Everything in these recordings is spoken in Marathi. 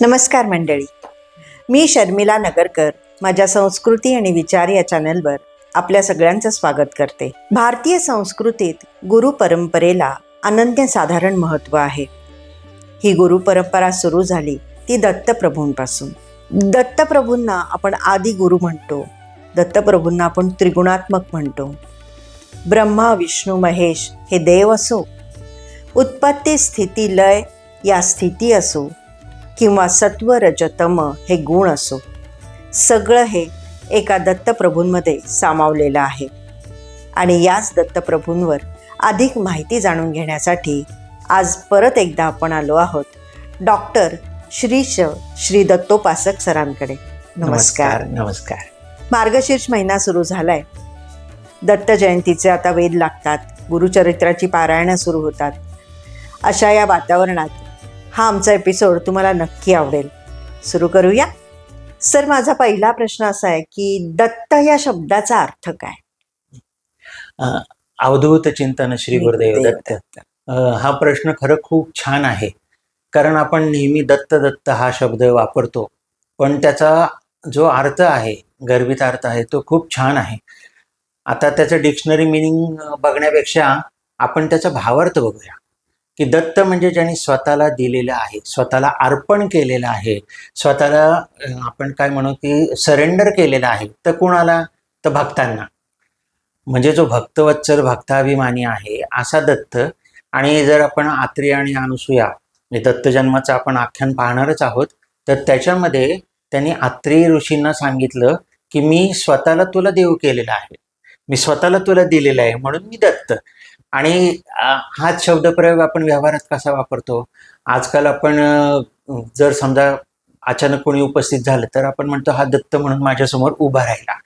नमस्कार मंडळी. मी शर्मिला नगरकर माझ्या संस्कृती आणि विचार या चॅनलवर आपल्या सगळ्यांचं स्वागत करते. भारतीय संस्कृतीत गुरु परंपरेला अनन्यसाधारण महत्त्व आहे. ही गुरु परंपरा सुरू झाली ती दत्तप्रभूंपासून. दत्तप्रभूंना आपण आदी गुरु म्हणतो. दत्तप्रभूंना आपण त्रिगुणात्मक म्हणतो. ब्रह्मा विष्णू महेश हे देव असो. उत्पत्ती स्थिती लय या स्थिती असो. किंवा सत्व रजतम हे गुण असो. सगळं हे एका दत्तप्रभूंमध्ये सामावलेलं आहे. आणि याच दत्तप्रभूंवर अधिक माहिती जाणून घेण्यासाठी आज परत एकदा आपण आलो आहोत डॉक्टर श्रीश श्री दत्तोपासक सरांकडे. नमस्कार. नमस्कार मार्गशीर्ष महिना सुरू झालाय. दत्त जयंतीचे आता वेध लागतात. गुरुचरित्राची पारायणं सुरू होतात. अशा या वातावरणात हा आमचा एपिसोड तुम्हाला नक्की आवडेल. सुरू करूया. सर माझा पहिला प्रश्न असा आहे की दत्त या शब्दाचा अर्थ काय? अवधूत चिंतन श्री गुरुदेव दत्त. हा प्रश्न खरं खूप छान आहे. कारण आपण नेहमी दत्त दत्त हा शब्द वापरतो. पण त्याचा जो अर्थ आहे गर्भित अर्थ आहे तो खूप छान आहे. आता त्याचं डिक्शनरी मिनिंग बघण्यापेक्षा आपण त्याचा भावार्थ बघूया. की दत्त म्हणजे ज्यांनी स्वतःला दिलेलं आहे स्वतःला अर्पण केलेलं आहे स्वतःला आपण काय म्हणू की सरेंडर केलेलं आहे तर कुणाला? तर भक्तांना. म्हणजे जो भक्तवत्सल भक्ताभिमानी आहे असा दत्त. आणि जर आपण आत्री आणि अनुसूया दत्त जन्माचं आपण आख्यान पाहणारच आहोत तर त्याच्यामध्ये त्यांनी आत्री ऋषींना सांगितलं की मी स्वतःला तुला देव केलेला आहे. मी स्वतःला तुला दिलेलं आहे म्हणून मी दत्त. आणि हाच शब्दप्रयोग आपण व्यवहारात कसा वापरतो? आजकाल आपण जर समजा अचानक कोणी उपस्थित झालं तर आपण म्हणतो हा दत्त म्हणून माझ्यासमोर उभा राहिला.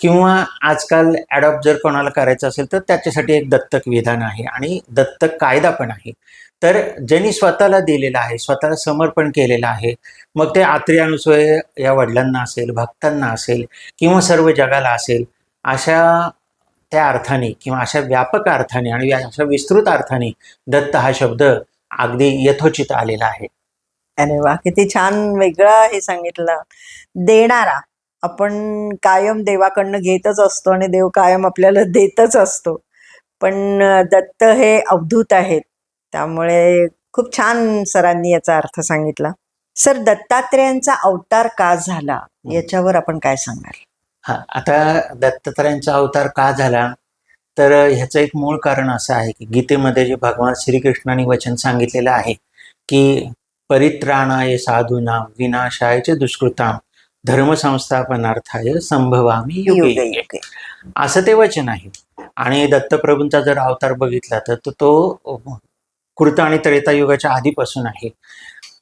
किंवा आजकाल ॲडॉप्ट जर कोणाला करायचं असेल तर त्याच्यासाठी एक दत्तक विधान आहे आणि दत्तक कायदा पण आहे. तर ज्यांनी स्वतःला दिलेलं आहे स्वतःला समर्पण केलेलं आहे मग ते आत्री अनुसय या वडिलांना असेल भक्तांना असेल किंवा सर्व जगाला असेल अशा त्या अर्थाने किंवा अशा व्यापक अर्थाने आणि अशा विस्तृत अर्थाने दत्त हा शब्द अगदी यथोचित आलेला आहे. अरे वा किती छान वेगळं हे सांगितलं. देणारा आपण कायम देवाकडनं घेतच असतो आणि देव कायम आपल्याला देतच असतो. पण दत्त हे अवधूत आहेत. त्यामुळे खूप छान सरांनी याचा अर्थ सांगितला. सर दत्तात्रेयांचा अवतार का झाला? याच्यावर आपण काय सांगाल हा आता दत्तात्रयांचा अवतार का झाला? तर ह्याचं एक मूळ कारण असं आहे की गीतेमध्ये जे भगवान श्रीकृष्णाने वचन सांगितलेलं आहे की परित्राणाय साधूना विनाशायचे दुष्कृताम धर्मसंस्थापनार्थाय संभवामी युगे. असं ते वचन आहे. आणि दत्तप्रभूंचा जर अवतार बघितला तर तो- तो कृत आणि त्रेतायुगाच्या आधीपासून आहे.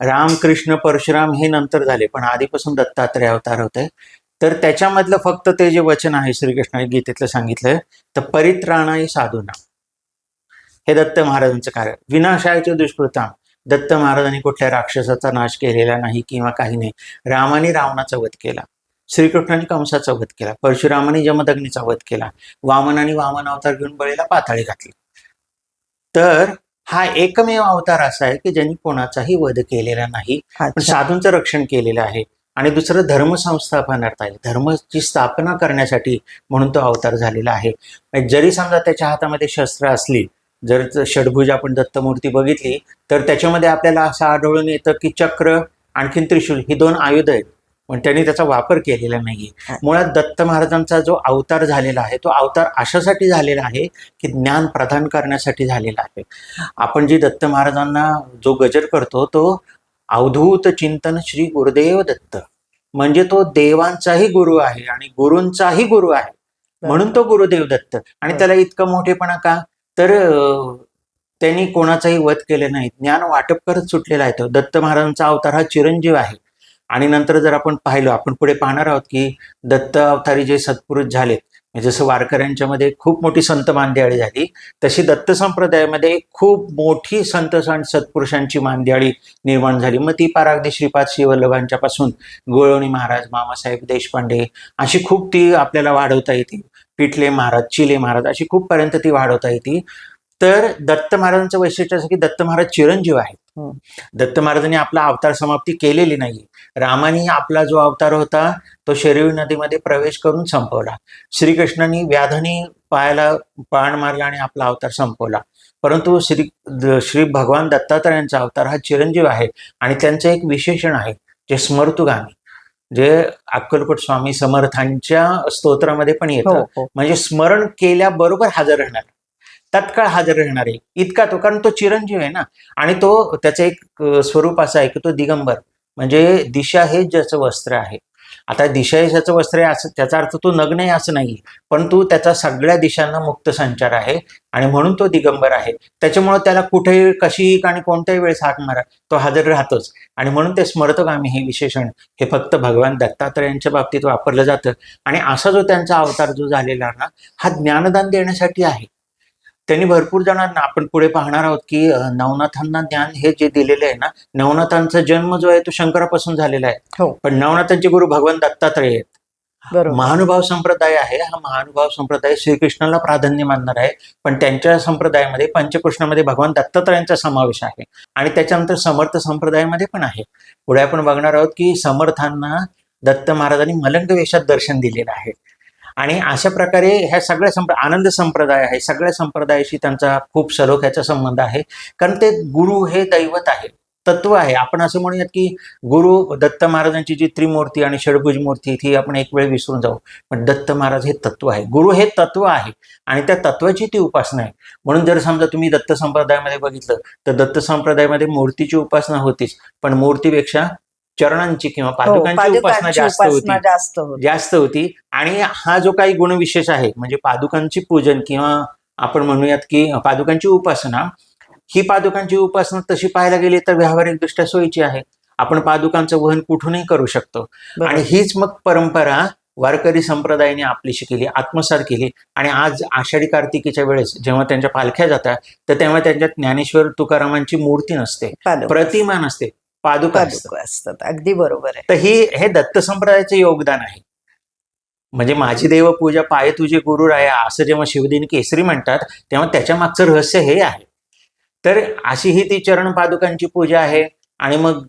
रामकृष्ण परशुराम हे नंतर झाले पण आधीपासून दत्तात्रय अवतार होते. तर त्याच्यामधलं फक्त ते जे वचन आहे श्रीकृष्णाने गीतेतलं सांगितलंय तर परित्राणाय साधूना. हे दत्त महाराजांचं कार्य. विनाशायचे दुष्कृताम दत्त महाराजांनी कुठल्या राक्षसाचा नाश केलेला नाही किंवा काही नाही. रामाने रावणाचा वध केला. श्रीकृष्णाने कंसाचा वध केला. परशुरामाने जमदग्नीचा वध केला. वामनाने वामन अवतार घेऊन बळीला पाताळी घातली. तर हा एकमेव अवतार असा आहे की ज्यांनी कोणाचाही वध केलेला नाही. साधूंचं रक्षण केलेलं आहे. आणि दुसरं धर्मसंस्थापनार्थ आहे धर्माची स्थापना करण्यासाठी म्हणून तो अवतार झालेला आहे. म्हणजे जरी समजा त्याच्या हातामध्ये शस्त्र असली जर षडभुज आपण दत्तमूर्ती बघितली तर त्याच्यामध्ये आपल्याला असं आढळून येतं की चक्र आणखीन त्रिशूल ही दोन आयुध आहेत. पण त्यांनी त्याचा वापर केलेला नाहीये. मुळात दत्त महाराजांचा जो अवतार झालेला आहे तो अवतार अशासाठी झालेला आहे की ज्ञान प्रदान करण्यासाठी झालेला आहे. आपण जी दत्त महाराजांना जो गजर करतो तो अवधूत चिंतन श्री गुरुदेव दत्त. म्हणजे तो देवांचाही गुरु आहे आणि गुरूंचाही गुरु आहे. म्हणून तो गुरुदेव दत्त. आणि त्याला इतकं मोठेपणा का? तर त्यांनी कोणाचाही वध केले नाही ज्ञान वाटप करत सुटलेला आहे तो. दत्त महाराजांचा अवतार हा चिरंजीव आहे. आणि नंतर जर आपण पाहिलं आपण पुढे पाहणार आहोत की दत्त अवतारी जे सत्पुरुष झालेत जसं वारकऱ्यांच्या मध्ये खूप मोठी संत मांदियाळी झाली तशी दत्त संप्रदायामध्ये खूप मोठी संत सत्पुरुषांची मांदियाळी निर्माण झाली. मग ती पारागदी श्रीपाद श्रीवल्लभांच्या पासून गोळवणी महाराज मामासाहेब देशपांडे अशी खूप ती आपल्याला वाढवता येते. पिठले महाराज चिले महाराज अशी खूप पर्यंत ती वाढवता येते. तर दत्त महाराजांचं वैशिष्ट्य असं की दत्त महाराज चिरंजीव आहेत. दत्त महाराजांनी आपला अवतार समाप्ती केलेली नाही रामाने आपला जो अवतार होता तो शरीर नदीमध्ये प्रवेश करून संपवला. श्रीकृष्णाने व्याधाने पायाला बाण मारला आणि आपला अवतार संपवला. परंतु श्री श्री भगवान दत्तात्रयांचा अवतार हा चिरंजीव आहे आणि त्यांचं एक विशेषण आहे जे स्मर्तुगामी जे अक्कलकोट स्वामी समर्थांच्या स्तोत्रामध्ये पण हो येतं. हो म्हणजे स्मरण केल्याबरोबर हजर राहणार. तत्काळ हजर राहणार आहे. इतका तो कारण तो चिरंजीव आहे ना. आणि तो त्याचं एक स्वरूप असं आहे की तो दिगंबर. म्हणजे दिशा हे ज्याचं वस्त्र आहे. आता दिशा हे ज्याचं वस्त्र आहे असं त्याचा अर्थ तो नग्न आहे असं नाही परंतु त्याचा सगळ्या दिशांना मुक्त संचार आहे आणि म्हणून तो दिगंबर आहे. त्याच्यामुळे त्याला कुठेही कशीही आणि कोणत्याही वेळेस हाक मारा तो हजर राहतोच. आणि म्हणून ते स्मरतगामी हे विशेषण हे फक्त भगवान दत्तात्रयांच्या बाबतीत वापरलं जातं. आणि असा जो त्यांचा अवतार जो झालेला आहे ना हा ज्ञानदान देण्यासाठी आहे. त्यांनी भरपूर जणांना आपण पुढे पाहणार आहोत की नवनाथांना ज्ञान हे जे दिलेलं आहे ना नवनाथांचा जन्म जो आहे तो शंकरापासून झालेला आहे. हो. पण नवनाथांचे गुरु भगवान दत्तात्रय आहेत. महानुभाव संप्रदाय आहे हा महानुभाव संप्रदाय श्रीकृष्णाला प्राधान्य मानणार आहे. पण त्यांच्या संप्रदायामध्ये पंचकृष्णामध्ये भगवान दत्तात्रयांचा समावेश आहे. आणि त्याच्यानंतर समर्थ संप्रदायामध्ये पण आहे. पुढे आपण बघणार आहोत की समर्थांना दत्त महाराजांनी मलंग वेशात दर्शन दिलेलं आहे. आणि अशा प्रकारे ह्या सगळ्या संप्र आनंद संप्रदाय आहे. सगळ्या संप्रदायाशी त्यांचा खूप सलोख्याचा संबंध आहे. कारण ते गुरु हे दैवत आहे तत्व आहे. आपण असं म्हणूयात की गुरु दत्त महाराजांची जी त्रिमूर्ती आणि षडभुज मूर्ती ती आपण एक वेळ विसरून जाऊ. पण दत्त महाराज हे तत्व आहे. गुरु हे तत्व आहे. आणि त्या तत्वाची ती उपासना आहे. म्हणून जर समजा तुम्ही दत्त संप्रदायामध्ये बघितलं तर दत्त संप्रदायामध्ये मूर्तीची उपासना होतीच. पण मूर्तीपेक्षा चरणांची किंवा हो, पादुकांची उपासना जास्त होती. जास्त होती. आणि हा जो काही गुणविशेष आहे म्हणजे पादुकांची पूजन किंवा आपण म्हणूयात की पादुकांची उपासना ही पादुकांची उपासना तशी पाहायला गेली तर व्यावहारिकदृष्ट्या सोयीची आहे. आपण पादुकांचं वहन कुठूनही करू शकतो. आणि हीच मग परंपरा वारकरी संप्रदायाने आपलीशी केली आत्मसात केली. आणि आज आषाढी कार्तिकीच्या वेळेस जेव्हा त्यांच्या पालख्या जातात तर तेव्हा त्यांच्यात ज्ञानेश्वर तुकारामांची मूर्ती नसते. प्रतिमा नसते. पादुका असतात पादुका असतात. अगदी बरोबर आहे. तर ही हे दत्त संप्रदायाचे योगदान आहे. म्हणजे माझी देव पूजा पाय तुझे गुरु राया असं जेव्हा शिवदिन केसरी म्हणतात तेव्हा त्याच्या मागचं रहस्य हे आहे. तर अशी ही ती चरण पादुकांची पूजा आहे. आणि मग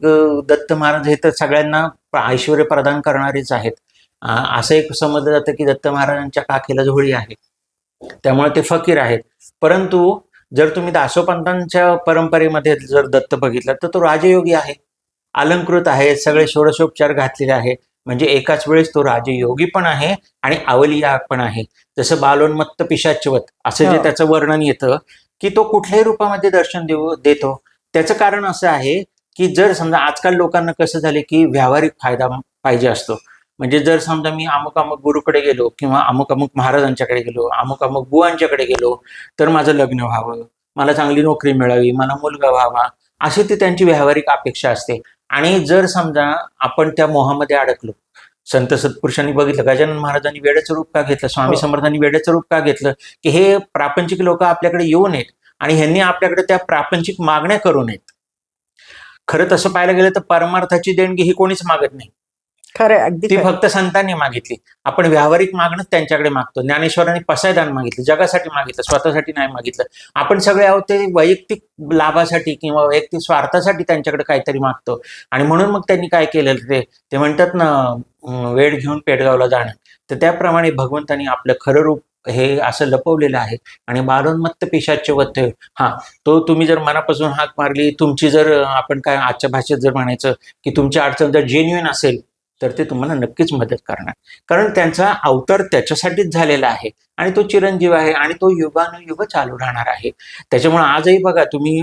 दत्त महाराज हे तर सगळ्यांना ऐश्वर प्रदान करणारेच आहेत. असं एक समजलं जातं की दत्त महाराजांच्या काखेला झोळी आहे. त्यामुळे ते फकीर आहेत. परंतु जर तुम्ही दासोपंतांच्या परंपरेमध्ये जर दत्त बघितलं तर तो राजयोगी आहे. अलंकृत आहे सगळे षोडशोपचार घातलेले आहे. म्हणजे एकाच वेळेस तो राजयोगी पण आहे आणि अवलिया पण आहे. जसं बालोन्मत्त पिशाचवत असं जे. त्याचं वर्णन येतं की तो कुठल्याही रूपामध्ये दर्शन देऊ देतो. त्याचं कारण असं आहे की जर समजा आजकाल लोकांना कसं झाले की व्यावहारिक फायदा पाहिजे असतो. म्हणजे जर समजा मी अमुक अमुक गुरुकडे गेलो किंवा अमुक अमुक महाराजांच्याकडे गेलो अमुक अमुक बुवांच्याकडे गेलो तर माझं लग्न व्हावं मला चांगली नोकरी मिळावी मला मुलगा व्हावा अशी ती त्यांची व्यावहारिक अपेक्षा असते. आणि जर समजा आपण त्या मोहामध्ये अडकलो संत सत्पुरुषांनी बघितलं गजानन महाराजांनी वेड्याचं रूप का घेतलं स्वामी हो. समर्थांनी वेड्याचं रूप का घेतलं की हे प्रापंचिक लोक आपल्याकडे येऊ नयेत आणि ह्यांनी आपल्याकडे त्या प्रापंचिक मागण्या करू नयेत. खरं तसं पाहायला गेलं तर परमार्थाची देणगी ही कोणीच मागत नाही. खरं अगदी ती. फक्त संतांनी मागितली. आपण व्यावहारिक मागणं त्यांच्याकडे मागतो. ज्ञानेश्वरांनी पसायदान मागितलं जगासाठी मागितलं स्वतःसाठी नाही मागितलं. आपण सगळे आहोत ते वैयक्तिक लाभासाठी किंवा वैयक्तिक स्वार्थासाठी त्यांच्याकडे काहीतरी मागतो. आणि म्हणून मग त्यांनी काय केलेलं ते? ते म्हणतात ना वेळ घेऊन पेडगावला जाणं. तर त्याप्रमाणे भगवंतानी आपलं खरं रूप हे असं लपवलेलं आहे. आणि बालोन्मत्त पिशाचे वत्य हा तो तुम्ही जर मनापासून हाक मारली तुमची जर आपण काय आजच्या भाषेत जर म्हणायचं की तुमची अडचण जर जेन्युइन असेल तर ते तुम्हाला नक्कीच मदत करणार. कारण त्यांचा अवतार त्याच्यासाठीच झालेला आहे आणि तो चिरंजीव आहे आणि तो युगानुयुग चालू राहणार आहे. त्याच्यामुळे आजही बघा तुम्ही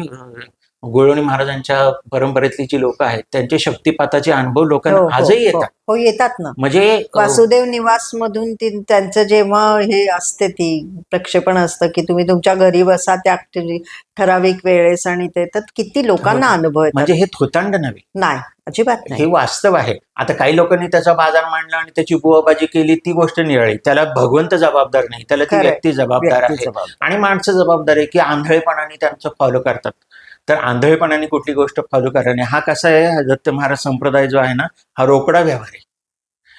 गोळवणी महाराजांच्या परंपरेतली जी लोक आहेत त्यांचे शक्तिपाताचे अनुभव हो, लोकांना हो, आजही हो. येतात. हो येतात ना. म्हणजे वासुदेव निवास मधून त्यांचं जेव्हा हे असते ती प्रक्षेपण असतं की तुम्ही तुमच्या घरी बसा त्या ठराविक वेळेस आणि ते तर किती लोकांना अनुभव म्हणजे हे थोतांड नव्हे. नाही अजिबात हे नाही वास्तव आहे. आता काही लोकांनी त्याचा बाजार मांडला आणि त्याची बुवाबाजी केली ती गोष्ट निराळी. त्याला भगवंत जबाबदार नाही. त्याला ती. व्यक्ती जबाबदार आहे. आणि माणसं जबाबदार आहे की आंधळेपणाने त्यांचं फॉलो करतात. तर आंधळेपणाने कुठली गोष्ट फॉलो करणे हा कसा आहे? दत्त महाराज संप्रदाय जो आहे ना हा रोकडा व्यवहार आहे.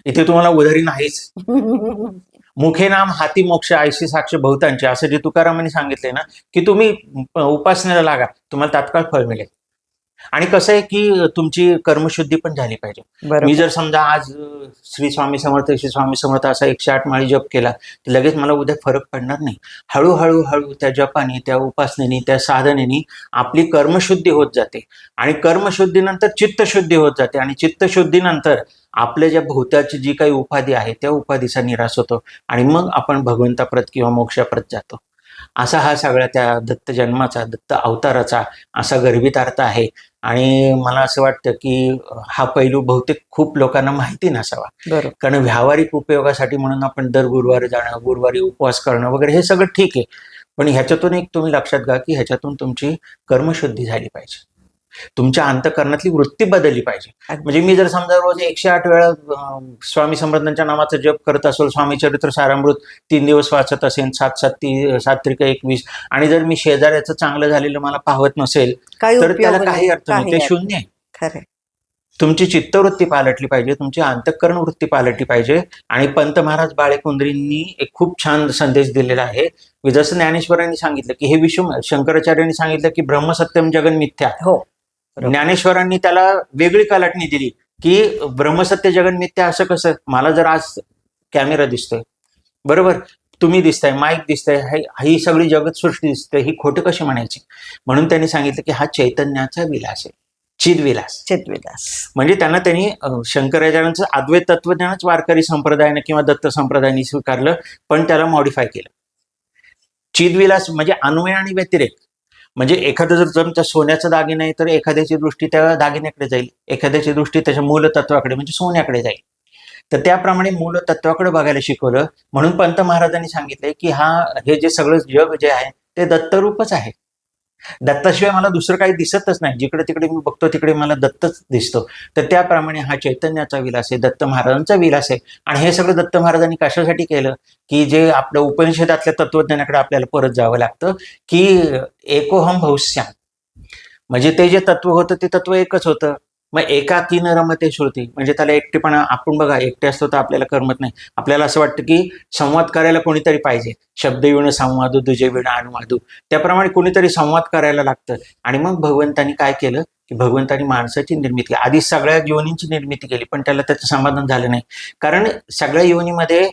इथे तुम्हाला उधारी नाहीच. मुखे नाम हाती मोक्ष आयशी साक्ष बहुतांचे असं जे तुकारामांनी सांगितले ना की तुम्ही उपासनेला लागा. तुम्हाला तात्काळ फळ मिळेल. आणि कसं आहे की तुमची कर्मशुद्धी पण झाली पाहिजे. मी जर समजा आज श्री स्वामी समर्थ श्री स्वामी समर्थ असा एकशे आठ माळी जप केला तर लगेच मला उद्या फरक पडणार नाही. हळूहळू हळू त्या जपाने त्या उपासनेने त्या साधनेने आपली कर्मशुद्धी होत जाते. आणि कर्मशुद्धीनंतर चित्तशुद्धी होत जाते. आणि चित्तशुद्धीनंतर आपल्या ज्या भूताची जी काही उपाधी आहे त्या उपाधीचा निराश होतो. आणि मग आपण भगवंताप्रत किंवा मोक्षाप्रत जातो. असा हा सगळ्या त्या दत्त जन्माचा दत्त अवताराचा असा गर्भित अर्थ आहे. आणि मला असं वाटतं की हा पैलू बहुतेक खूप लोकांना माहिती नसावा. कारण व्यावहारिक उपयोगासाठी म्हणून आपण दर गुरुवारी जाणं गुरुवारी उपवास करणं वगैरे हे सगळं ठीक आहे. पण ह्याच्यातून एक तुम्ही लक्षात घ्या की ह्याच्यातून तुमची कर्मशुद्धी झाली पाहिजे. तुमच्या अंतकरणातली वृत्ती बदलली पाहिजे. म्हणजे मी जर समजा रोज एकशे आठ वेळा स्वामी समर्थांच्या नावाचा जप करत असेल स्वामी चरित्र सारामृत तीन दिवस वाचत असेल सात सात ती सात त्रिका एकवीस आणि जर मी शेजाऱ्याचं चांगलं झालेलं मला पाहत नसेल तर त्याला काही अर्थ नाही. ते शून्य आहे. खरे तुमची चित्तवृत्ती पालटली पाहिजे तुमची अंतःकरण वृत्ती पालटली पाहिजे आणि पंत महाराज बाळेकुंद्रींनी एक खूप छान संदेश दिलेला आहे. जसं ज्ञानेश्वरांनी सांगितलं की हे विश्व शंकराचार्यांनी सांगितलं की ब्रह्मसत्यम जगन मिथ्या. हो. ज्ञानेश्वरांनी त्याला वेगळी कलाटणी दिली की ब्रह्मसत्य जगन मिथ्या असं कसं? मला जर आज कॅमेरा दिसतोय. बरोबर? तुम्ही दिसताय माईक दिसतंय हे- ही सगळी जगत सृष्टी दिसते ही खोटं कशी म्हणायची? म्हणून त्यांनी सांगितलं की हा चैतन्याचा विलास आहे चिदविलास. चितविलास म्हणजे त्यांना त्यांनी शंकराचार्यांचं अद्वैत तत्वज्ञानच वारकरी संप्रदायाने किंवा दत्त संप्रदायाने स्वीकारलं पण त्याला मॉडिफाय केलं. चिदविलास म्हणजे अन्वय आणि व्यतिरेक. म्हणजे एखादं जर त्या सोन्याचा दागिना आहे तर एखाद्याची दृष्टी त्या दागिन्याकडे जाईल. एखाद्याची दृष्टी त्याच्या मूलतत्वाकडे म्हणजे सोन्याकडे जाईल. तर त्याप्रमाणे मूलतत्वाकडे बघायला शिकवलं. म्हणून पंत महाराजांनी सांगितलंय की हा हे जे सगळं जग जे आहे ते दत्तरूपच आहे. दत्ताशिवाय मला दुसरं काही दिसतच नाही. जिकडे तिकडे मी बघतो तिकडे मला दत्तच दिसतो. तर त्याप्रमाणे हा चैतन्याचा विलास आहे दत्त महाराजांचा विलास आहे. आणि हे सगळं दत्त महाराजांनी कशासाठी केलं? की जे आपलं उपनिषदातल्या तत्वज्ञानाकडे आपल्याला परत जावं लागतं की एकोहम भविष्याम म्हणजे ते जे तत्व होतं ते तत्व एकच होतं. मग एकाकी न रमते श्रुती म्हणजे त्याला एकटेपणा आपण बघा एकटे असतो तर आपल्याला करमत नाही. आपल्याला असं वाटतं की संवाद करायला कोणीतरी पाहिजे. शब्द येऊन संवादू दुजे विणा अनुवादू. त्याप्रमाणे कोणीतरी संवाद करायला लागतं. आणि मग भगवंतानी काय केलं? की भगवंतानी माणसाची निर्मिती केली. आधी सगळ्या योनींची निर्मिती केली पण त्याला त्याचं समाधान झालं नाही. कारण सगळ्या योनीमध्ये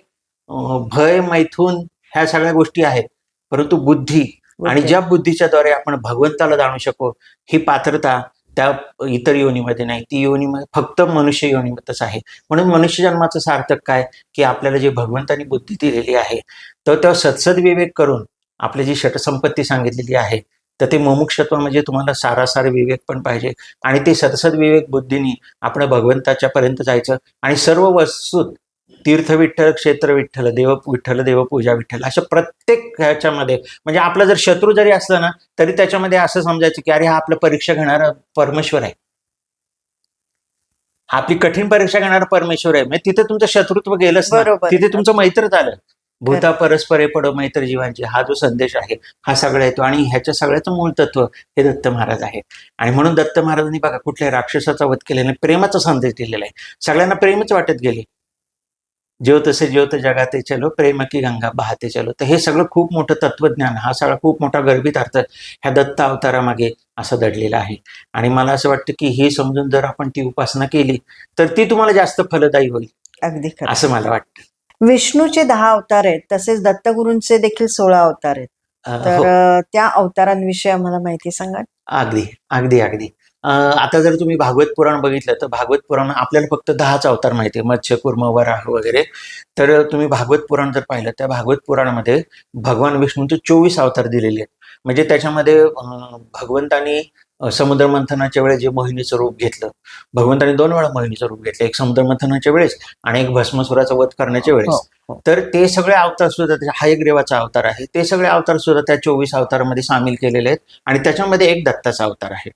भय मैथून ह्या सगळ्या गोष्टी आहेत. परंतु बुद्धी. आणि ज्या बुद्धीच्या द्वारे आपण भगवंताला जाणू शकू ही पात्रता त्या इतर योनीमध्ये नाही. ती योनीमध्ये फक्त मनुष्य योनीमध्येच आहे. म्हणून मनुष्य जन्माचं सार्थक काय? की आपल्याला जे भगवंतानी बुद्धी दिलेली आहे तर त्या सत्सद विवेक करून आपली जी षटसंपत्ती सांगितलेली आहे तर ते मुमुक्षत्व म्हणजे तुम्हाला सारासार विवेक पण पाहिजे. आणि ते सतसद विवेक बुद्धीने आपण भगवंताच्या पर्यंत जायचं. आणि सर्व वस्तू तीर्थ विठ्ठल क्षेत्र विठ्ठल देव विठ्ठल देवपूजा विठ्ठल अशा प्रत्येक ह्याच्यामध्ये म्हणजे आपला जर शत्रू जरी असला ना तरी त्याच्यामध्ये असं समजायचं की अरे हा आपलं परीक्षा घेणारा परमेश्वर आहे. आपली कठीण परीक्षा घेणारा परमेश्वर आहे. म्हणजे तिथे तुमचं शत्रुत्व गेलंच. तिथे तुमचं मैत्र झालं. भूता परस्परे पडो मैत्र जीवांची हा जो संदेश आहे हा सगळा येतो. आणि ह्याच्या सगळ्याचं मूळ तत्व हे दत्त महाराज आहे. आणि म्हणून दत्त महाराजांनी बघा कुठल्या राक्षसाचा वध केलेला नाही प्रेमाचा संदेश दिलेला आहे. सगळ्यांना प्रेमच वाटत गेले. ज्योत से ज्योत जगाते चलो प्रेम की गंगा बहाते चलो. तर हे सगळं खूप मोठं तत्वज्ञान हा सगळा खूप मोठा गर्भित अर्थ ह्या दत्त अवतारामागे असं दडलेला आहे. आणि मला असं वाटतं की हे समजून जर आपण ती उपासना केली तर ती तुम्हाला जास्त फलदायी होईल. अगदी असं मला वाटतं. विष्णूचे दहा अवतार आहेत तसेच दत्तगुरूंचे देखील सोळा अवतार आहेत. तर हो. त्या अवतारांविषयी आम्हाला माहिती सांगा अगदी अगदी अगदी. आता जर तुम्ही भागवत पुराण बघितलं तर भागवत पुराण आपल्याला फक्त दहाच अवतार माहिती आहे. मत्स्य कुर्म वराह वगैरे. तर तुम्ही भागवत पुराण जर पाहिलं त्या भागवत पुराणामध्ये भगवान विष्णूचे चोवीस अवतार दिलेले आहेत. म्हणजे त्याच्यामध्ये भगवंतानी समुद्र मंथनाच्या वेळेस जे मोहिनीचं रूप घेतलं भगवंतानी दोन वेळा मोहिनीचं रूप घेतलं एक समुद्र मंथनाच्या वेळेस आणि एक भस्मसुराचा वध करण्याच्या वेळेस. हो, हो. तर ते सगळे अवतार सुद्धा त्याच्या- हा एक देवाचा अवतार आहे. ते सगळे अवतार सुद्धा त्या चोवीस अवतारामध्ये सामील केलेले आहेत आणि त्याच्यामध्ये एक दत्ताचा अवतार आहे.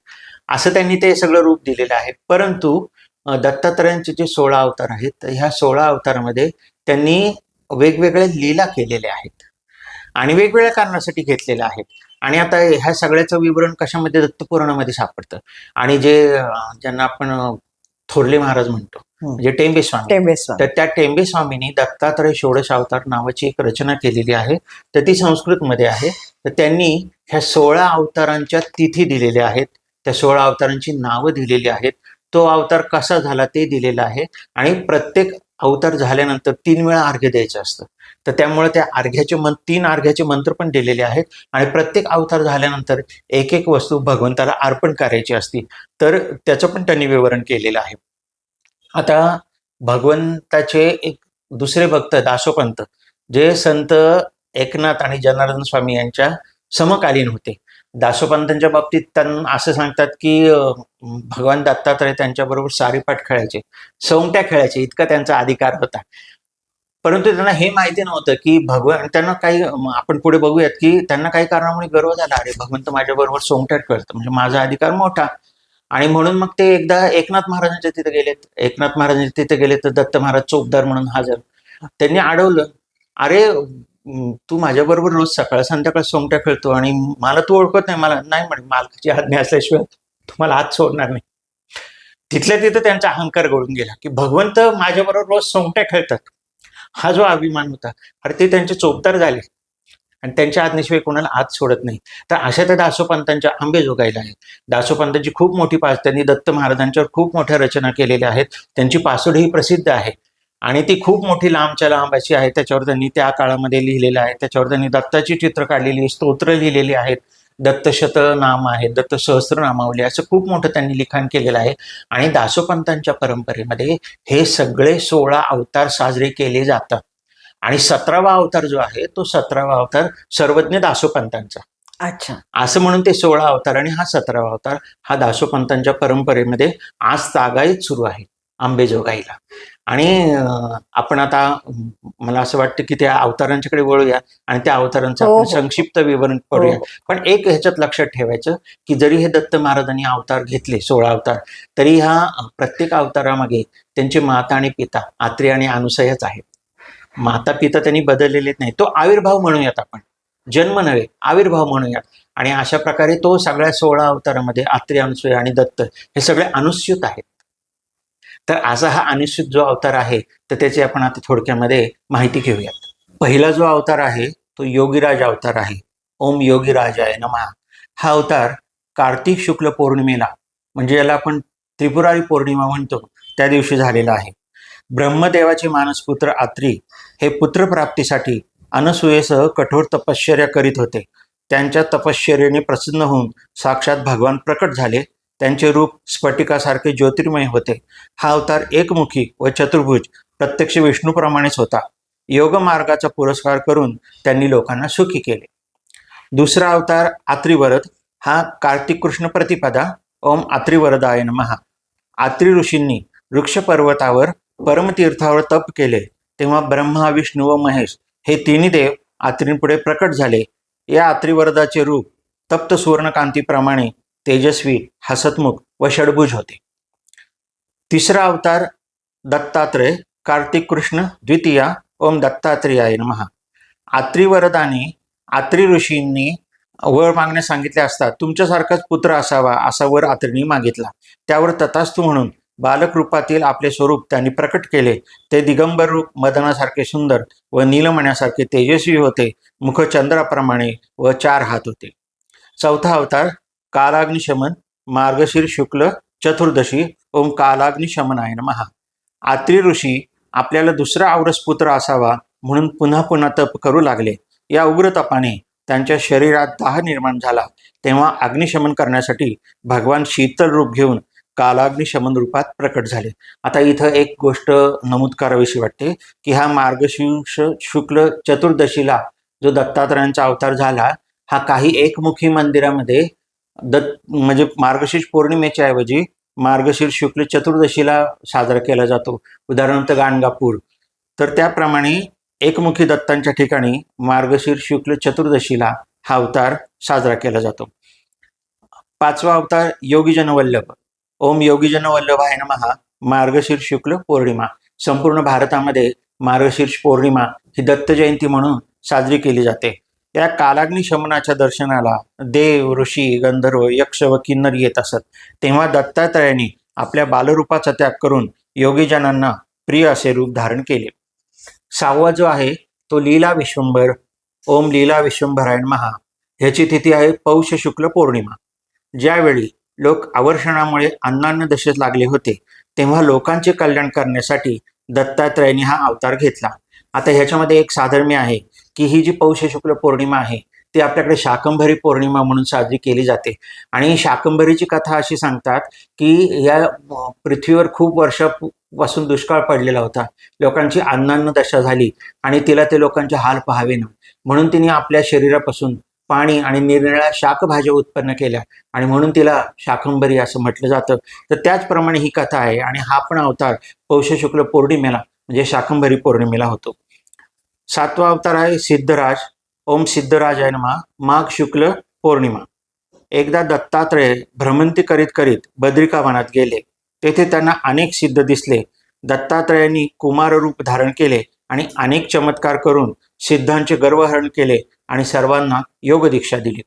असं त्यांनी ते सगळं रूप दिलेलं आहे. परंतु दत्तात्रयांचे जे सोळा अवतार आहेत ह्या सोळा अवतारामध्ये त्यांनी वेगवेगळ्या लीला केलेल्या आहेत. आणि वेगवेगळ्या कारणासाठी घेतलेल्या आहेत. आणि आता ह्या सगळ्याचं विवरण कशामध्ये दत्तपुराणामध्ये सापडतं. आणि जे ज्यांना आपण थोरले महाराज म्हणतो म्हणजे टेंबे स्वामी. टेंबेस्वामी तर त्या टेंबे स्वामींनी दत्तात्रय षोडश अवतार नावाची एक रचना केलेली आहे. तर ती संस्कृतमध्ये आहे. तर त्यांनी ह्या सोळा अवतारांच्या तिथी दिलेल्या आहेत. त्या सोळा अवतारांची नावं दिलेली आहेत. तो अवतार कसा झाला ते दिलेलं आहे. आणि प्रत्येक अवतार झाल्यानंतर तीन वेळा अर्घ्य द्यायचं असतं. तर त्यामुळे त्या अर्घ्याचे मन तीन अर्घ्याचे मंत्र पण दिलेले आहेत. आणि प्रत्येक अवतार झाल्यानंतर एक एक वस्तू भगवंताला अर्पण करायची असती. तर त्याचं पण त्यांनी विवरण केलेलं आहे. आता भगवंताचे एक दुसरे भक्त दासोपंत जे संत एकनाथ आणि जनार्दन स्वामी यांच्या समकालीन होते. दासोपंतांच्या बाबतीत त्यांना असं सांगतात की भगवान दत्तात्रय त्यांच्याबरोबर सारीपाठ खेळायचे सोंगट्या खेळायचे इतका त्यांचा अधिकार होता. परंतु त्यांना हे माहिती नव्हतं की भगवान त्यांना काही आपण पुढे बघूयात की त्यांना काही कारणामुळे गर्व झाला अरे भगवंत माझ्याबरोबर सोंगट्यात खेळतं म्हणजे माझा अधिकार मोठा. आणि म्हणून मग ते एकदा एकनाथ महाराजांच्या तिथे गेलेत. एकनाथ महाराजांच्या तिथे गेले तर दत्त महाराज चौकदार म्हणून हजर. त्यांनी अडवलं. अरे तू माझ्याबरोबर रोज सकाळ संध्याकाळ सोंगट्या खेळतो आणि मला तू ओळखत नाही मला नाही म्हणे मालकाची आज्ञा असल्याशिवाय तुम्हाला हात सोडणार नाही. तिथल्या तिथं त्यांचा अहंकार गळून गेला की भगवंत माझ्याबरोबर रोज सोंगट्या खेळतात. हा जो अभिमान होता अरे ते त्यांचे चोपदार झाले. आणि त्यांच्या आज्ञेशिवाय कोणाला आत सोडत नाही. तर अशा त्या दासोपंतांच्या आंबेजोगाईला आहेत. दासोपंतांची खूप मोठी पास त्यांनी दत्त महाराजांच्यावर खूप मोठ्या रचना केलेल्या आहेत. त्यांची पासोड ही प्रसिद्ध आहे. आणि ती खूप मोठी लांबच्या लांब अशी आहे. त्याच्यावर त्यांनी त्या काळामध्ये लिहिलेलं आहे. त्याच्यावर त्यांनी दत्ताची चित्र काढलेली स्तोत्र लिहिलेली आहेत. दत्तशत नाम आहे दत्त सहस्रनामावली असं खूप मोठं त्यांनी लिखाण केलेलं आहे. आणि दासोपंतांच्या परंपरेमध्ये हे सगळे सोळा अवतार साजरे केले जातात. आणि सतरावा अवतार जो आहे तो सतरावा अवतार सर्वज्ञ दासोपंतांचा. अच्छा. असं म्हणून ते सोळा अवतार आणि हा सतरावा अवतार हा दासोपंतांच्या परंपरेमध्ये आज तागायत सुरू आहे. आंबेजोगाईला आणि आपण आता मला असं वाटतं की त्या अवतारांच्याकडे वळूया आणि त्या अवतारांचं हो, आपण हो. संक्षिप्त विवरण करूया. हो. पण एक ह्याच्यात लक्षात ठेवायचं की जरी हे दत्त महाराजांनी अवतार घेतले सोळा अवतार तरी ह्या प्रत्येक अवतारामागे त्यांचे माता आणि पिता आत्री आणि अनुसयाच आहेत. माता पिता त्यांनी बदललेले नाही तो आविर्भाव म्हणूयात आपण. जन्म नव्हे आविर्भाव म्हणूयात. आणि अशा प्रकारे तो सगळ्या सोळा अवतारामध्ये आत्री अनुसूय आणि दत्त हे सगळे अनुस्यूत आहेत. तर असा हा अनिश्चित जो अवतार आहे तर त्याची आपण आता थोडक्यामध्ये माहिती घेऊयात. पहिला जो अवतार आहे तो योगीराज अवतार आहे. ओम योगीराजाय नमः. हा अवतार कार्तिक शुक्ल पौर्णिमेला म्हणजे याला आपण त्रिपुरारी पौर्णिमा म्हणतो त्या दिवशी झालेला आहे. ब्रह्मदेवाचे मानसपुत्र आत्री हे पुत्रप्राप्तीसाठी अनसुयेसह कठोर तपश्चर्या करीत होते. त्यांच्या तपश्चर्येने प्रसन्न होऊन साक्षात भगवान प्रकट झाले त्यांचे रूप स्फटिकासारखे ज्योतिर्मय होते. हा अवतार एकमुखी व चतुर्भुज प्रत्यक्ष विष्णूप्रमाणेच होता. योग मार्गाचा पुरस्कार करून त्यांनी लोकांना सुखी केले. दुसरा अवतार आत्रिवरद हा कार्तिक कृष्ण प्रतिपदा ओम आत्रिवरदाय महा आत्री ऋषींनी वृक्ष पर्वतावर परमतीर्थावर तप केले. तेव्हा ब्रह्मा विष्णू व महेश हे तिन्ही देव आत्रींपुढे प्रकट झाले. या आत्रिवरदाचे रूप तप्त सुवर्णकांतीप्रमाणे तेजस्वी हसतमुख व षडभुज होते. तिसरा अवतार दत्तात्रय कार्तिक कृष्ण द्वितीया ओम दत्तात्रेयाय महा आत्रिवरदाने आत्री ऋषींनी वर मागणे सांगितले असता तुमच्यासारखाच पुत्र असावा असा वर आत्रीने मागितला. त्यावर तथास्तू म्हणून बालक रूपातील आपले स्वरूप त्यांनी प्रकट केले. ते दिगंबर रूप मदनासारखे सुंदर व नीलमण्यासारखे तेजस्वी होते. मुख चंद्राप्रमाणे व चार हात होते. चौथा अवतार कालाग्निशमन मार्गशीर शुक्ल चतुर्दशी ओम कालाग्निशमनाय महा आत्री ऋषी आपल्याला दुसरा आवरस पुत्र असावा म्हणून पुन्हा पुन्हा तप करू लागले. या उग्र तपाने त्यांच्या शरीरात दाह निर्माण झाला. तेव्हा अग्निशमन करण्यासाठी भगवान शीतल रूप घेऊन कालाग्निशमन रूपात प्रकट झाले. आता इथं एक गोष्ट नमूद करावीशी वाटते की हा मार्गशीर्ष शुक्ल चतुर्दशीला जो दत्तात्रयांचा अवतार झाला हा काही एकमुखी मंदिरामध्ये दत्त म्हणजे मार्गशीर्ष पौर्णिमेच्या ऐवजी मार्गशीर्ष शुक्ल चतुर्दशीला साजरा केला जातो. उदाहरणार्थ गाणगापूर. तर त्याप्रमाणे एकमुखी दत्तांच्या ठिकाणी मार्गशीर्ष शुक्ल चतुर्दशीला हा अवतार साजरा केला जातो. पाचवा अवतार योगीजन वल्लभ. ओम योगीजन वल्लभाय नमहा मार्गशीर्ष शुक्ल पौर्णिमा. संपूर्ण भारतामध्ये मार्गशीर्ष पौर्णिमा ही दत्त जयंती म्हणून साजरी केली जाते. त्या कालाग्नी शमनाच्या दर्शनाला देव ऋषी गंधर्व यक्ष व किन्नर येत असत. तेव्हा दत्तात्रयाने आपल्या बालरूपाचा त्याग करून योगीजनांना प्रिय असे रूप धारण केले. सहावा जो आहे तो लीला विश्वंभर ओम लीला विश्वंभरायण महा ह्याची तिथी आहे पौष शुक्ल पौर्णिमा. ज्यावेळी लोक आवर्षणामुळे अन्नान्न दशेत लागले होते तेव्हा लोकांचे कल्याण करण्यासाठी दत्तात्रयाने हा अवतार घेतला. आता ह्याच्यामध्ये एक साधर्म्य आहे की ही जी पौष शुक्ल पौर्णिमा आहे ती आपल्याकडे शाकंभरी पौर्णिमा म्हणून साजरी केली जाते. आणि शाकंभरीची कथा अशी सांगतात की या पृथ्वीवर खूप वर्षापासून दुष्काळ पडलेला होता. लोकांची अन्नान्न दशा झाली आणि तिला ते लोकांचे हाल पहावे ना. म्हणून तिने आपल्या शरीरापासून पाणी आणि निरनिळ्या शाकभाज्या उत्पन्न केल्या आणि म्हणून तिला शाकंभरी असं म्हटलं जातं. तर त्याचप्रमाणे ही कथा आहे आणि हा पण अवतार पौष शुक्ल पौर्णिमेला म्हणजे शाकंभरी पौर्णिमेला होतो. सातवा अवतार आहे सिद्धराज. ओम सिद्धराज आहे माघ शुक्ल पौर्णिमा. एकदा दत्तात्रय भ्रमंती करीत करीत बद्रिका वनात गेले. तेथे त्यांना अनेक सिद्ध दिसले. दत्तात्रयांनी कुमार रूप धारण केले आणि अनेक चमत्कार करून सिद्धांचे गर्वहरण केले आणि सर्वांना योग दीक्षा दिली.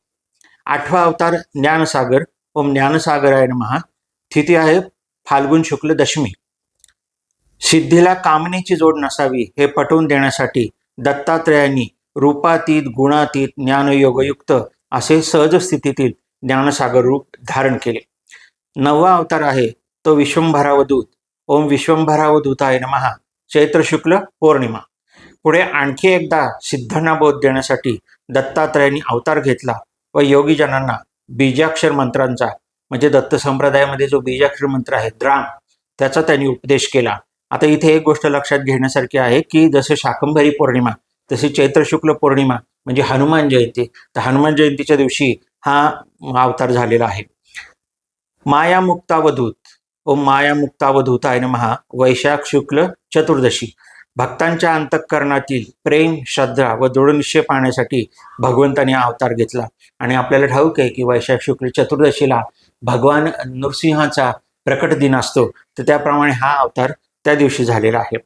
आठवा अवतार ज्ञानसागर. ओम ज्ञानसागराय महा स्थिती आहे फाल्गुन शुक्ल दशमी. सिद्धीला कामनेची जोड नसावी हे पटवून देण्यासाठी दत्तात्रयांनी रूपातीत गुणातीत ज्ञानयोगयुक्त असे सहज स्थितीतील ज्ञानसागर रूप धारण केले. नववा अवतार आहे तो विश्वंभरावधूत. ओम विश्वंभरावधूताय नमहा चैत्र शुक्ल पौर्णिमा. पुढे आणखी एकदा सिद्धांना बोध देण्यासाठी दत्तात्रयांनी अवतार घेतला व योगीजनांना बीजाक्षर मंत्रांचा म्हणजे दत्त संप्रदायामध्ये जो बीजाक्षर मंत्र आहे द्राम त्याचा त्यांनी उपदेश केला. आता इथे एक गोष्ट लक्षात घेण्यासारखी आहे की जसं शाकंभरी पौर्णिमा तशी चैत्र शुक्ल पौर्णिमा म्हणजे हनुमान जयंती तर हनुमान जयंतीच्या दिवशी हा अवतार झालेला आहे. माया मुक्तावधूत ओम माया मुक्तावधूत आहे महा वैशाख शुक्ल चतुर्दशी. भक्तांच्या अंतःकरणातील प्रेम श्रद्धा व दृढनिश्चय पाहण्यासाठी भगवंताने अवतार घेतला. आणि आपल्याला ठाऊक आहे की वैशाख शुक्ल चतुर्दशीला भगवान नृसिंहाचा प्रकट दिन असतो. तर त्याप्रमाणे हा अवतार त्या दिवशी झालेला आहे.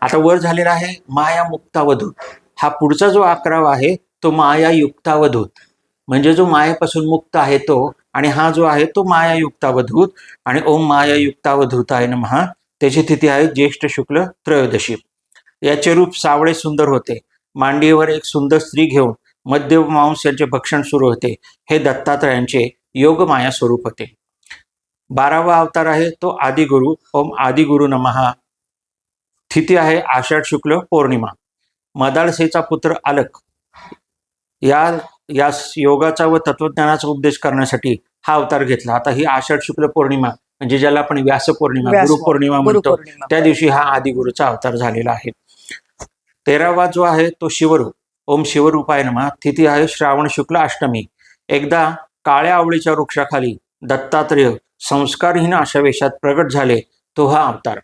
आता वर झालेला आहे माया मुक्तावधूत. हा पुढचा जो अकरावा आहे तो माया युक्तावधूत. म्हणजे जो मायेपासून मुक्त आहे तो आणि हा जो आहे तो माया युक्तावधूत आणि ओम माया युक्तावधूत आहे ना महा त्याची तिथी आहे ज्येष्ठ शुक्ल त्रयोदशी. याचे रूप सावळे सुंदर होते. मांडीवर एक सुंदर स्त्री घेऊन मध्य मांस यांचे भक्षण सुरू होते. हे दत्तात्रयांचे योगमाया स्वरूप होते. बारावा अवतार आहे तो आदिगुरु. ओम आदिगुरु नमहा तिथी आहे आषाढ शुक्ल पौर्णिमा. मदाळसेचा पुत्र अलक. या या योगाचा व तत्वज्ञानाचा उपदेश करण्यासाठी हा अवतार घेतला. आता ही आषाढ शुक्ल पौर्णिमा म्हणजे ज्याला आपण व्यास पौर्णिमा व्यास गुरुपौर्णिमा म्हणतो. त्या दिवशी हा आदिगुरूचा अवतार झालेला आहे. तेरावा जो आहे तो शिवरूप ओम शिवरूपाय नमा. तिथी आहे श्रावण शुक्ल अष्टमी. एकदा काळ्या आवळीच्या वृक्षाखाली दत्तात्रेय संस्कारहीन अशा वेशात प्रगट झाले तो हा अवतार.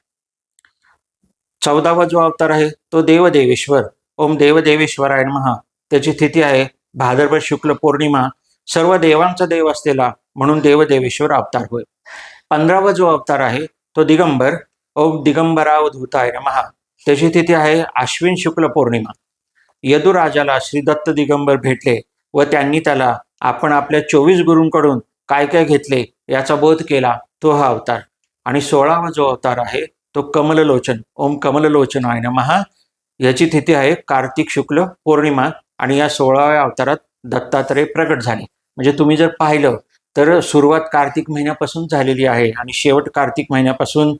चौदावा जो अवतार आहे तो देवदेवेश्वर. ओम देवदेवेश्वराय महा त्याची तिथी आहे भाद्रपद शुक्ल पौर्णिमा. सर्व देवांचा देव असलेला म्हणून देवदेवेश्वर अवतार होय. पंधरावा जो अवतार आहे तो दिगंबर. ओम दिगंबरावधूताय महा त्याची तिथी आहे अश्विन शुक्ल पौर्णिमा. यदुराजाला श्री दत्त दिगंबर भेटले व त्यांनी त्याला आपण आपल्या चोवीस गुरूंकडून काय काय घेतले याचा बोध केला तो हा अवतार. आणि सोळावा जो अवतार आहे तो कमललोचन. ओम कमललोचन आहे महा याची तिथी आहे कार्तिक शुक्ल पौर्णिमा आणि या सोळाव्या अवतारात दत्तात्रय प्रकट झाले. म्हणजे तुम्ही जर पाहिलं तर सुरुवात कार्तिक महिन्यापासून झालेली आहे आणि शेवट कार्तिक महिन्यापासून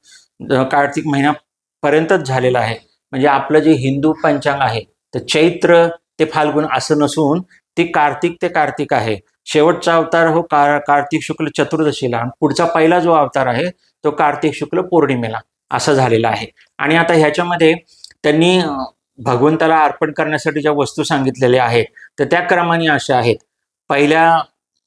कार्तिक महिन्यापर्यंतच झालेला आहे. म्हणजे आपलं जे हिंदू पंचांग आहे तर चैत्र ते फाल्गुन असं नसून ती कार्तिक ते कार्तिक आहे. शेवटचा अवतार हो कार कार्तिक शुक्ल चतुर्दशीला. आणि पुढचा पहिला जो अवतार आहे तो कार्तिक शुक्ल पौर्णिमेला. असा झालेला आहे. आणि आता ह्याच्यामध्ये त्यांनी भगवंताला अर्पण करण्यासाठी ज्या वस्तू सांगितलेल्या आहेत तर त्या क्रमाने अशा आहेत. पहिल्या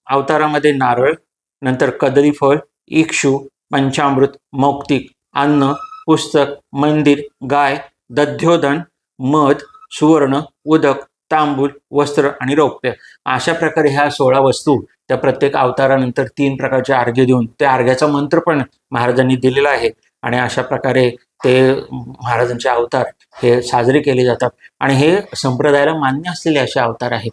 अवतारामध्ये नारळ नंतर कदली फळ इक्षू पंचामृत मौक्तिक अन्न पुस्तक मंदिर गाय दध्योधन मध सुवर्ण उदक तांबूल वस्त्र आणि रौप्य अशा प्रकारे ह्या सोळा वस्तू त्या प्रत्येक अवतारानंतर तीन प्रकारचे अर्घ्य देऊन त्या अर्घ्याचा मंत्र पण महाराजांनी दिलेला आहे. आणि अशा प्रकारे ते महाराजांचे अवतार हे साजरे केले जातात. आणि हे संप्रदायाला मान्य असलेले असे अवतार आहेत.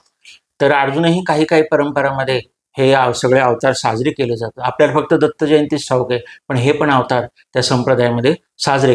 तर अजूनही काही काही परंपरामध्ये हे सगळे अवतार साजरे केले जातात. आपल्याला फक्त दत्त जयंतीच ठाऊक आहे पण हे पण अवतार त्या संप्रदायामध्ये साजरे